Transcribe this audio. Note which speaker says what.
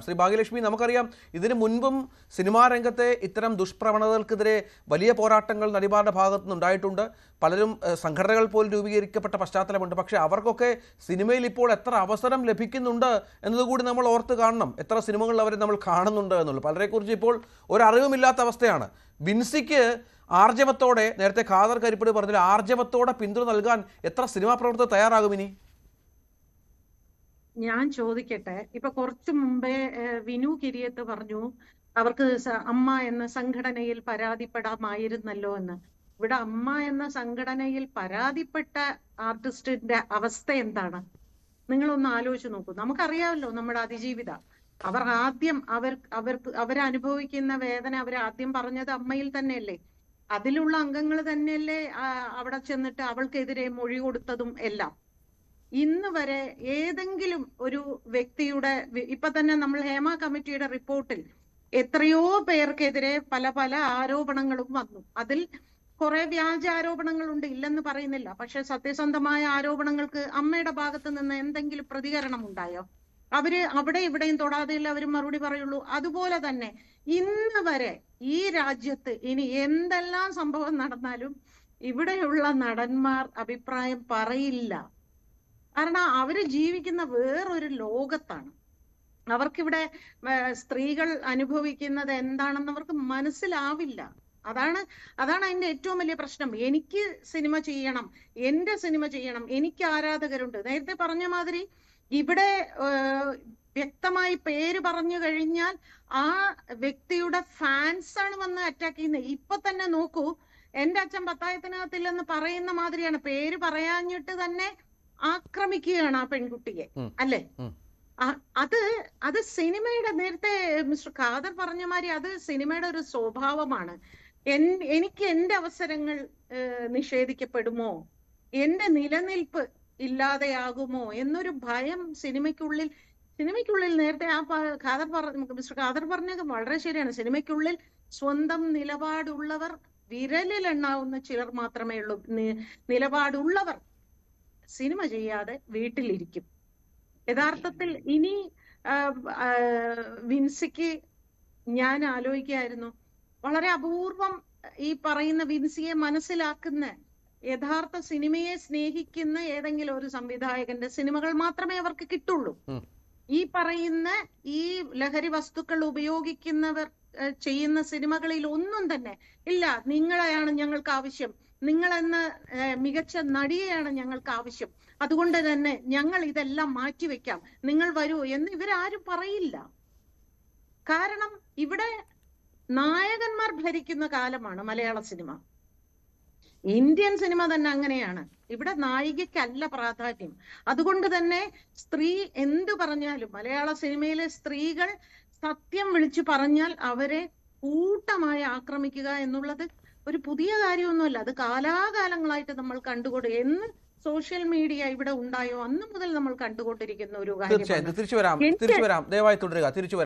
Speaker 1: ശ്രീ ഭാഗ്യലക്ഷ്മി നമുക്കറിയാം ഇതിനു മുൻപും സിനിമാ രംഗത്തെ ഇത്തരം ദുഷ്പ്രവണതകൾക്കെതിരെ വലിയ പോരാട്ടങ്ങൾ നടിമാരുടെ ഭാഗത്തു നിന്നുണ്ടായിട്ടുണ്ട്. പലരും സംഘടനകൾ പോലും രൂപീകരിക്കപ്പെട്ട പശ്ചാത്തലമുണ്ട്. പക്ഷെ അവർക്കൊക്കെ സിനിമയിൽ ഇപ്പോൾ എത്ര അവസരം ലഭിക്കുന്നുണ്ട് എന്നതുകൂടി നമ്മൾ ഓർത്ത് കാണണം. എത്ര സിനിമകൾ അവരെ നമ്മൾ കാണുന്നുണ്ട് എന്നുള്ളത്. പലരെക്കുറിച്ച് ഇപ്പോൾ ഒരറിവുമില്ലാത്ത അവസ്ഥയാണ്. ബിൻസിക്ക് ആർജവത്തോടെ നേരത്തെ ഖാദർ കരിപ്പടി പറഞ്ഞാൽ ആർജവത്തോടെ പിന്തുണ നൽകാൻ എത്ര സിനിമാ പ്രവർത്തകർ തയ്യാറാകും ഇനി?
Speaker 2: ഞാൻ ചോദിക്കട്ടെ ഇപ്പൊ കുറച്ചു മുമ്പേ വിനു കിരിയത്ത് പറഞ്ഞു അവർക്ക് അമ്മ എന്ന സംഘടനയിൽ പരാതിപ്പെടാമായിരുന്നല്ലോ എന്ന്. ഇവിടെ അമ്മ എന്ന സംഘടനയിൽ പരാതിപ്പെട്ട ആർട്ടിസ്റ്റിന്റെ അവസ്ഥ എന്താണ്? നിങ്ങളൊന്ന് ആലോചിച്ച് നോക്കൂ. നമുക്കറിയാമല്ലോ നമ്മുടെ അതിജീവിത. അവർ ആദ്യം അവർ അവർക്ക് അവരനുഭവിക്കുന്ന വേദന അവർ ആദ്യം പറഞ്ഞത് അമ്മയിൽ തന്നെയല്ലേ. അതിലുള്ള അംഗങ്ങൾ തന്നെയല്ലേ അവിടെ ചെന്നിട്ട് അവൾക്കെതിരെ മൊഴി കൊടുത്തതും എല്ലാം. ഇന്ന് വരെ ഏതെങ്കിലും ഒരു വ്യക്തിയുടെ ഇപ്പൊ തന്നെ നമ്മൾ ഹേമ കമ്മിറ്റിയുടെ റിപ്പോർട്ടിൽ എത്രയോ പേർക്കെതിരെ പല പല ആരോപണങ്ങളും വന്നു. അതിൽ കുറെ വ്യാജ ആരോപണങ്ങളുണ്ട് ഇല്ലെന്ന് പറയുന്നില്ല. പക്ഷെ സത്യസന്ധമായ ആരോപണങ്ങൾക്ക് അമ്മയുടെ ഭാഗത്ത് നിന്ന് എന്തെങ്കിലും പ്രതികരണം ഉണ്ടായോ? അവർ അവിടെ ഇവിടെയും തൊടാതെയല്ല അവർ മറുപടി പറയുള്ളൂ. അതുപോലെ തന്നെ ഇന്ന് വരെ ഈ രാജ്യത്ത് ഇനി എന്തെല്ലാം സംഭവം നടന്നാലും ഇവിടെയുള്ള നടന്മാർ അഭിപ്രായം പറയില്ല. കാരണം അവർ ജീവിക്കുന്ന വേറൊരു ലോകത്താണ്. അവർക്കിവിടെ സ്ത്രീകൾ അനുഭവിക്കുന്നത് എന്താണെന്ന് അവർക്ക് മനസ്സിലാവില്ല. അതാണ് അതാണ് അതിന്റെ ഏറ്റവും വലിയ പ്രശ്നം. എനിക്ക് സിനിമ ചെയ്യണം എന്റെ സിനിമ ചെയ്യണം എനിക്ക് ആരാധകരുണ്ട്. നേരത്തെ പറഞ്ഞ മാതിരി ഇവിടെ വ്യക്തമായി പേര് പറഞ്ഞു കഴിഞ്ഞാൽ ആ വ്യക്തിയുടെ ഫാൻസ് ആണ് വന്ന് അറ്റാക്ക് ചെയ്യുന്നത്. ഇപ്പൊ തന്നെ നോക്കൂ എന്റെ അച്ഛൻ പത്തായത്തിനകത്തില്ലെന്ന് പറയുന്ന മാതിരിയാണ്. പേര് പറയാഞ്ഞിട്ട് തന്നെ ആക്രമിക്കുകയാണ് ആ പെൺകുട്ടിയെ അല്ലെ? അത് അത് സിനിമയുടെ നേരത്തെ മിസ്റ്റർ ഖാദർ പറഞ്ഞ മാതിരി അത് സിനിമയുടെ ഒരു സ്വഭാവമാണ്. എനിക്ക് എന്റെ അവസരങ്ങൾ നിഷേധിക്കപ്പെടുമോ? എന്റെ നിലനിൽപ്പ് ഇല്ലാതെയാകുമോ? എന്നൊരു ഭയം സിനിമയ്ക്കുള്ളിൽ സിനിമയ്ക്കുള്ളിൽ നേരത്തെ ആ ഖാദർ പറഞ്ഞ മിസ്റ്റർ ഖാദർ പറഞ്ഞത് വളരെ ശരിയാണ്. സിനിമയ്ക്കുള്ളിൽ സ്വന്തം നിലപാടുള്ളവർ വിരലിൽ എണ്ണാവുന്ന ചിലർ മാത്രമേ ഉള്ളൂ. നിലപാടുള്ളവർ. സിനിമ ചെയ്യാതെ വീട്ടിലിരിക്കും. യഥാർത്ഥത്തിൽ ഇനി വിൻസിക്ക് ഞാൻ ആലോചിക്കായിരുന്നു വളരെ അപൂർവം ഈ പറയുന്ന വിൻസിയെ മനസ്സിലാക്കുന്ന യഥാർത്ഥ സിനിമയെ സ്നേഹിക്കുന്ന ഏതെങ്കിലും ഒരു സംവിധായകന്റെ സിനിമകൾ മാത്രമേ അവർക്ക് കിട്ടുള്ളൂ. ഈ പറയുന്ന ഈ ലഹരി വസ്തുക്കൾ ഉപയോഗിക്കുന്നവർ ചെയ്യുന്ന സിനിമകളിൽ ഒന്നും തന്നെ ഇല്ല. നിങ്ങളെയാണ് ഞങ്ങൾക്ക് ആവശ്യം. നിങ്ങൾ എന്ന മികച്ച നടിയെയാണ് ഞങ്ങൾക്ക് ആവശ്യം. അതുകൊണ്ട് തന്നെ ഞങ്ങൾ ഇതെല്ലാം മാറ്റിവെക്കാം നിങ്ങൾ വരൂ എന്ന് ഇവരാരും പറയില്ല. കാരണം ഇവിടെ നായകന്മാർ ഭരിക്കുന്ന കാലമാണ് മലയാള സിനിമ. ഇന്ത്യൻ സിനിമ തന്നെ അങ്ങനെയാണ്. ഇവിടെ നായികയ്ക്കല്ല പ്രാധാന്യം. അതുകൊണ്ട് തന്നെ സ്ത്രീ എന്തു പറഞ്ഞാലും മലയാള സിനിമയിലെ സ്ത്രീകൾ സത്യം വിളിച്ചു പറഞ്ഞാൽ അവരെ കൂട്ടമായി ആക്രമിക്കുക എന്നുള്ളത് ഒരു പുതിയ കാര്യമൊന്നുമല്ല. അത് കാലാകാലങ്ങളായിട്ട് നമ്മൾ കണ്ടുകൊണ്ട് എന്ന് സോഷ്യൽ മീഡിയ ഇവിടെ ഉണ്ടായോ? അന്ന് മുതൽ നമ്മൾ കണ്ടുകൊണ്ടിരിക്കുന്ന ഒരു കാര്യം
Speaker 1: തിരിച്ചു വരാം. തിരിച്ചു വരാം. ദയവായി തുടരുക. തിരിച്ചു